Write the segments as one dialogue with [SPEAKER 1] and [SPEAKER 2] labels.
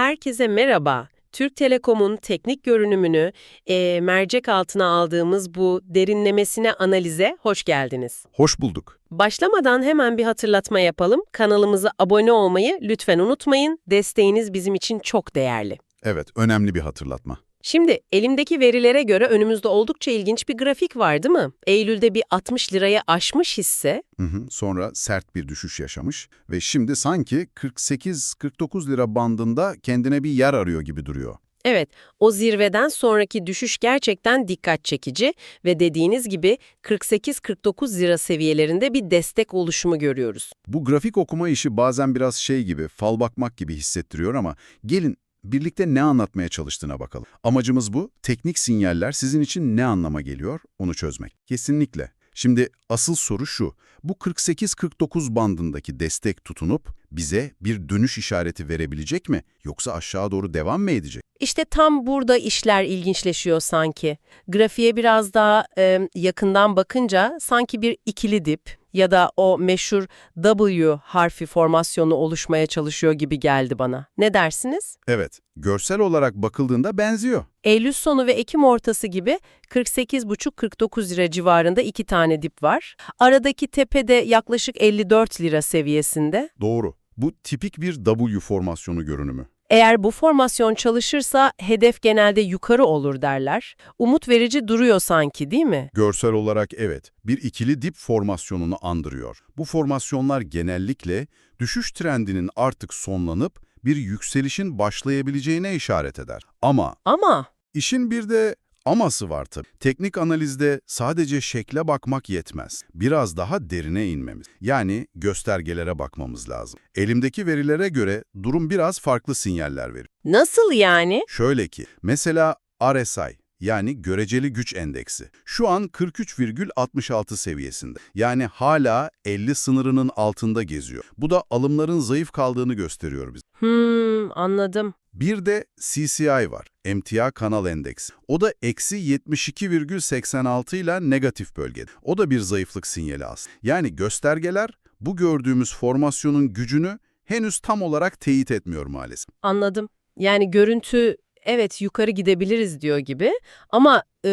[SPEAKER 1] Herkese merhaba. Türk Telekom'un teknik görünümünü e, mercek altına aldığımız bu derinlemesine analize hoş geldiniz.
[SPEAKER 2] Hoş bulduk.
[SPEAKER 1] Başlamadan hemen bir hatırlatma yapalım. Kanalımıza abone olmayı lütfen unutmayın. Desteğiniz bizim için çok değerli.
[SPEAKER 2] Evet, önemli bir hatırlatma.
[SPEAKER 1] Şimdi elimdeki verilere göre önümüzde oldukça ilginç bir grafik var değil mi? Eylül'de bir 60 liraya aşmış hisse.
[SPEAKER 2] Hı hı. Sonra sert bir düşüş yaşamış ve şimdi sanki 48-49 lira bandında kendine bir yer arıyor gibi duruyor.
[SPEAKER 1] Evet, o zirveden sonraki düşüş gerçekten dikkat çekici ve dediğiniz gibi 48-49 lira seviyelerinde bir destek oluşumu görüyoruz.
[SPEAKER 2] Bu grafik okuma işi bazen biraz şey gibi, fal bakmak gibi hissettiriyor ama gelin birlikte ne anlatmaya çalıştığına bakalım. Amacımız bu, teknik sinyaller sizin için ne anlama geliyor onu çözmek. Kesinlikle. Şimdi asıl soru şu, bu 48-49 bandındaki destek tutunup bize bir dönüş işareti verebilecek mi yoksa aşağı doğru devam mı edecek?
[SPEAKER 1] İşte tam burada işler ilginçleşiyor sanki. Grafiğe biraz daha e, yakından bakınca sanki bir ikili dip ya da o meşhur W harfi formasyonu oluşmaya çalışıyor gibi geldi bana. Ne dersiniz?
[SPEAKER 2] Evet, görsel olarak bakıldığında benziyor.
[SPEAKER 1] Eylül sonu ve Ekim ortası gibi 48,5-49 lira civarında iki tane dip var. Aradaki tepede yaklaşık 54 lira seviyesinde.
[SPEAKER 2] Doğru. Bu tipik bir W formasyonu görünümü.
[SPEAKER 1] Eğer bu formasyon çalışırsa hedef genelde yukarı olur derler. Umut verici duruyor sanki değil mi?
[SPEAKER 2] Görsel olarak evet, bir ikili dip formasyonunu andırıyor. Bu formasyonlar genellikle düşüş trendinin artık sonlanıp bir yükselişin başlayabileceğine işaret eder. Ama
[SPEAKER 1] Ama
[SPEAKER 2] işin bir de aması var tabii. Teknik analizde sadece şekle bakmak yetmez. Biraz daha derine inmemiz. Yani göstergelere bakmamız lazım. Elimdeki verilere göre durum biraz farklı sinyaller veriyor.
[SPEAKER 1] nasıl yani?
[SPEAKER 2] Şöyle ki, mesela RSI yani göreceli güç endeksi şu an 43,66 seviyesinde. Yani hala 50 sınırının altında geziyor. Bu da alımların zayıf kaldığını gösteriyor bize.
[SPEAKER 1] Hmm, anladım.
[SPEAKER 2] Bir de CCI var, emtia kanal endeksi. O da eksi 72,86 ile negatif bölgede. O da bir zayıflık sinyali aslında. Yani göstergeler bu gördüğümüz formasyonun gücünü henüz tam olarak teyit etmiyor maalesef.
[SPEAKER 1] Anladım. Yani görüntü evet yukarı gidebiliriz diyor gibi ama e,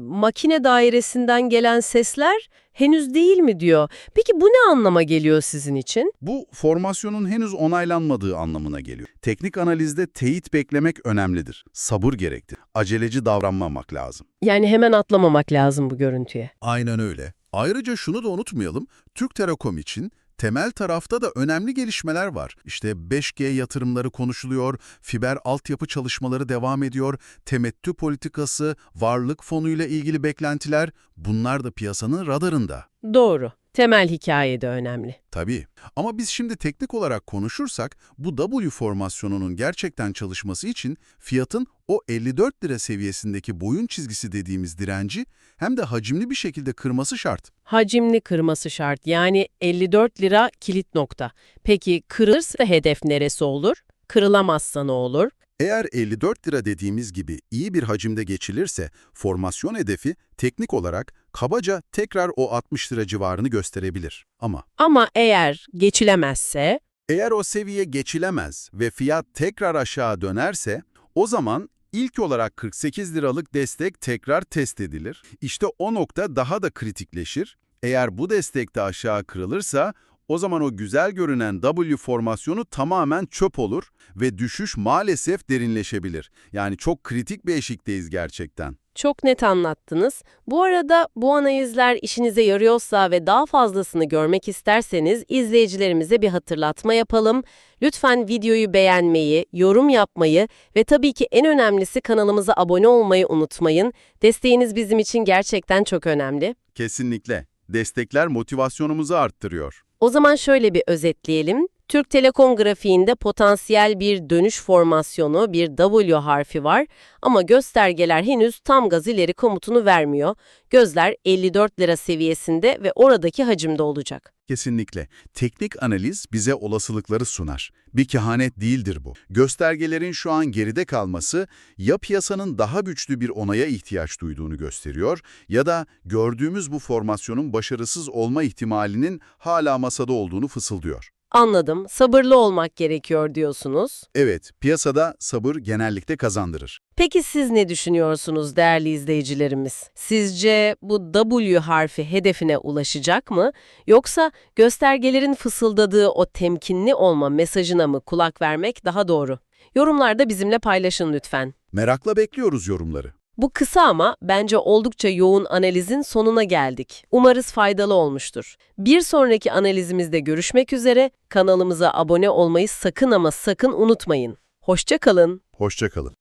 [SPEAKER 1] makine dairesinden gelen sesler henüz değil mi diyor. Peki bu ne anlama geliyor sizin için?
[SPEAKER 2] Bu formasyonun henüz onaylanmadığı anlamına geliyor. Teknik analizde teyit beklemek önemlidir. Sabır gerektir. Aceleci davranmamak lazım.
[SPEAKER 1] Yani hemen atlamamak lazım bu görüntüye.
[SPEAKER 2] Aynen öyle. Ayrıca şunu da unutmayalım, Türk Telekom için temel tarafta da önemli gelişmeler var. İşte 5G yatırımları konuşuluyor, fiber altyapı çalışmaları devam ediyor, temettü politikası, varlık fonuyla ilgili beklentiler, bunlar da piyasanın radarında.
[SPEAKER 1] Doğru. Temel hikaye de önemli.
[SPEAKER 2] Tabii. Ama biz şimdi teknik olarak konuşursak bu W formasyonunun gerçekten çalışması için fiyatın o 54 lira seviyesindeki boyun çizgisi dediğimiz direnci hem de hacimli bir şekilde kırması şart.
[SPEAKER 1] Hacimli kırması şart. Yani 54 lira kilit nokta. Peki kırılırsa hedef neresi olur? Kırılamazsa ne olur?
[SPEAKER 2] Eğer 54 lira dediğimiz gibi iyi bir hacimde geçilirse formasyon hedefi teknik olarak kabaca tekrar o 60 lira civarını gösterebilir. Ama
[SPEAKER 1] Ama eğer geçilemezse
[SPEAKER 2] eğer o seviye geçilemez ve fiyat tekrar aşağı dönerse o zaman ilk olarak 48 liralık destek tekrar test edilir. İşte o nokta daha da kritikleşir. Eğer bu destek de aşağı kırılırsa o zaman o güzel görünen W formasyonu tamamen çöp olur ve düşüş maalesef derinleşebilir. Yani çok kritik bir eşikteyiz gerçekten.
[SPEAKER 1] Çok net anlattınız. Bu arada bu analizler işinize yarıyorsa ve daha fazlasını görmek isterseniz izleyicilerimize bir hatırlatma yapalım. Lütfen videoyu beğenmeyi, yorum yapmayı ve tabii ki en önemlisi kanalımıza abone olmayı unutmayın. Desteğiniz bizim için gerçekten çok önemli.
[SPEAKER 2] Kesinlikle. Destekler motivasyonumuzu arttırıyor.
[SPEAKER 1] O zaman şöyle bir özetleyelim. Türk Telekom grafiğinde potansiyel bir dönüş formasyonu, bir W harfi var ama göstergeler henüz tam gaz ileri komutunu vermiyor. Gözler 54 lira seviyesinde ve oradaki hacimde olacak.
[SPEAKER 2] Kesinlikle. Teknik analiz bize olasılıkları sunar. Bir kehanet değildir bu. Göstergelerin şu an geride kalması ya piyasanın daha güçlü bir onaya ihtiyaç duyduğunu gösteriyor ya da gördüğümüz bu formasyonun başarısız olma ihtimalinin hala masada olduğunu fısıldıyor.
[SPEAKER 1] Anladım. Sabırlı olmak gerekiyor diyorsunuz.
[SPEAKER 2] Evet, piyasada sabır genellikle kazandırır.
[SPEAKER 1] Peki siz ne düşünüyorsunuz değerli izleyicilerimiz? Sizce bu W harfi hedefine ulaşacak mı? Yoksa göstergelerin fısıldadığı o temkinli olma mesajına mı kulak vermek daha doğru? Yorumlarda bizimle paylaşın lütfen.
[SPEAKER 2] Merakla bekliyoruz yorumları.
[SPEAKER 1] Bu kısa ama bence oldukça yoğun analizin sonuna geldik. Umarız faydalı olmuştur. Bir sonraki analizimizde görüşmek üzere. Kanalımıza abone olmayı sakın ama sakın unutmayın. Hoşça kalın.
[SPEAKER 2] Hoşça kalın.